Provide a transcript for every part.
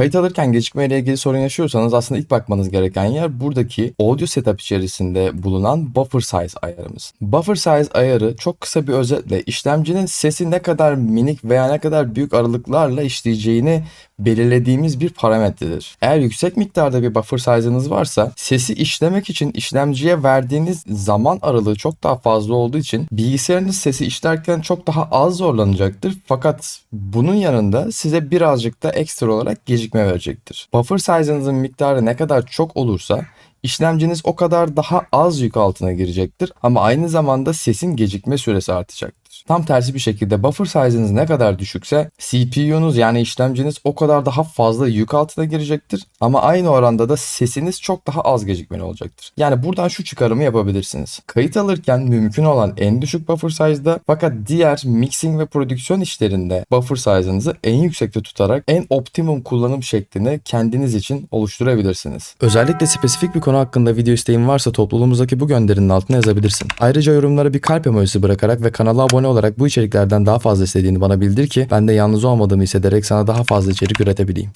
Kayıt alırken gecikme ile ilgili sorun yaşıyorsanız aslında ilk bakmanız gereken yer buradaki audio setup içerisinde bulunan buffer size ayarımız. Buffer size ayarı çok kısa bir özetle işlemcinin sesi ne kadar minik veya ne kadar büyük aralıklarla işleyeceğini belirlediğimiz bir parametredir. Eğer yüksek miktarda bir buffer size'ınız varsa sesi işlemek için işlemciye verdiğiniz zaman aralığı çok daha fazla olduğu için bilgisayarınız sesi işlerken çok daha az zorlanacaktır. Fakat bunun yanında size birazcık da ekstra olarak gecikme verecektir. Buffer size'ınızın miktarı ne kadar çok olursa işlemciniz o kadar daha az yük altına girecektir ama aynı zamanda sesin gecikme süresi Tam tersi bir şekilde buffer size'ınız ne kadar düşükse CPU'nuz yani işlemciniz o kadar daha fazla yük altına girecektir ama aynı oranda da sesiniz çok daha az gecikmeli olacaktır. Yani buradan şu çıkarımı yapabilirsiniz. Kayıt alırken mümkün olan en düşük buffer size'da fakat diğer mixing ve prodüksiyon işlerinde buffer size'ınızı en yüksekte tutarak en optimum kullanım şeklini kendiniz için oluşturabilirsiniz. Özellikle spesifik bir konu hakkında video isteğin varsa topluluğumuzdaki bu gönderinin altına yazabilirsin. Ayrıca yorumlara bir kalp emojisi bırakarak ve kanala abone olarak bu içeriklerden daha fazla istediğini bana bildir ki ben de yalnız olmadığımı hissederek sana daha fazla içerik üretebileyim.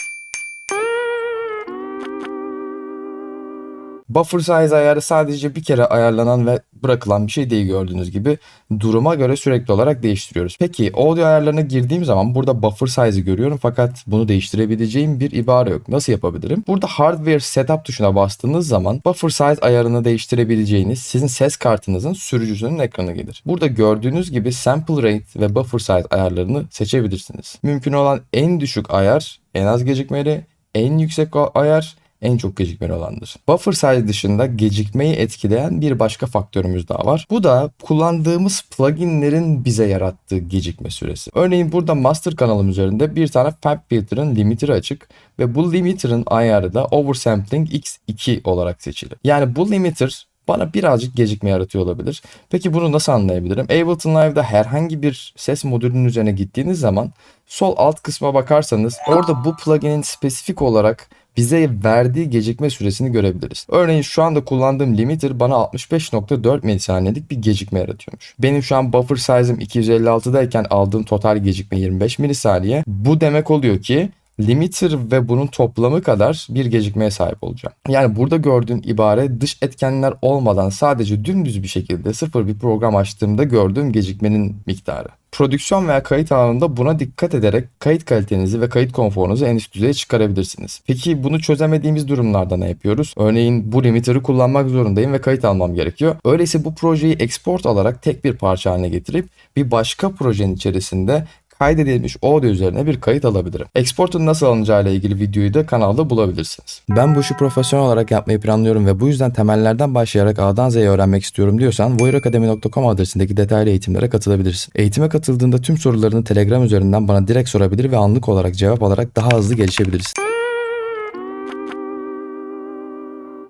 Buffer size ayarı sadece bir kere ayarlanan ve bırakılan bir şey değil gördüğünüz gibi. Duruma göre sürekli olarak değiştiriyoruz. Peki audio ayarlarına girdiğim zaman burada buffer size'ı görüyorum fakat bunu değiştirebileceğim bir ibare yok. Nasıl yapabilirim? Burada hardware setup tuşuna bastığınız zaman buffer size ayarını değiştirebileceğiniz sizin ses kartınızın sürücüsünün ekranı gelir. Burada gördüğünüz gibi sample rate ve buffer size ayarlarını seçebilirsiniz. Mümkün olan en düşük ayar en az gecikmeli, en yüksek ayar en çok gecikmeli olandır. Buffer size dışında gecikmeyi etkileyen bir başka faktörümüz daha var. Bu da kullandığımız pluginlerin bize yarattığı gecikme süresi. Örneğin burada master kanalım üzerinde bir tane Fab Filter'ın limiter'ı açık ve bu limiter'ın ayarı da Oversampling X2 olarak seçili. Yani bu limiter bana birazcık gecikme yaratıyor olabilir. Peki bunu nasıl anlayabilirim? Ableton Live'da herhangi bir ses modülünün üzerine gittiğiniz zaman sol alt kısma bakarsanız orada bu plugin'in spesifik olarak bize verdiği gecikme süresini görebiliriz. Örneğin şu anda kullandığım limiter bana 65.4 milisaniyelik bir gecikme yaratıyormuş. Benim şu an buffer size'ım 256'dayken aldığım total gecikme 25 milisaniye. Bu demek oluyor ki limiter ve bunun toplamı kadar bir gecikmeye sahip olacağım. Yani burada gördüğün ibare dış etkenler olmadan sadece dümdüz bir şekilde sıfır bir program açtığımda gördüğüm gecikmenin miktarı. Prodüksiyon veya kayıt alanında buna dikkat ederek kayıt kalitenizi ve kayıt konforunuzu en üst düzeye çıkarabilirsiniz. Peki bunu çözemediğimiz durumlarda ne yapıyoruz? Örneğin bu limiter'ı kullanmak zorundayım ve kayıt almam gerekiyor. Öyleyse bu projeyi export alarak tek bir parça haline getirip bir başka projenin içerisinde kaydedilmiş audio üzerine bir kayıt alabilirim. Export'un nasıl alınacağı ile ilgili videoyu da kanalda bulabilirsiniz. Ben bu işi profesyonel olarak yapmayı planlıyorum ve bu yüzden temellerden başlayarak A'dan Z'ye öğrenmek istiyorum diyorsan voyeurakademi.com adresindeki detaylı eğitimlere katılabilirsin. Eğitime katıldığında tüm sorularını Telegram üzerinden bana direkt sorabilir ve anlık olarak cevap alarak daha hızlı gelişebilirsin.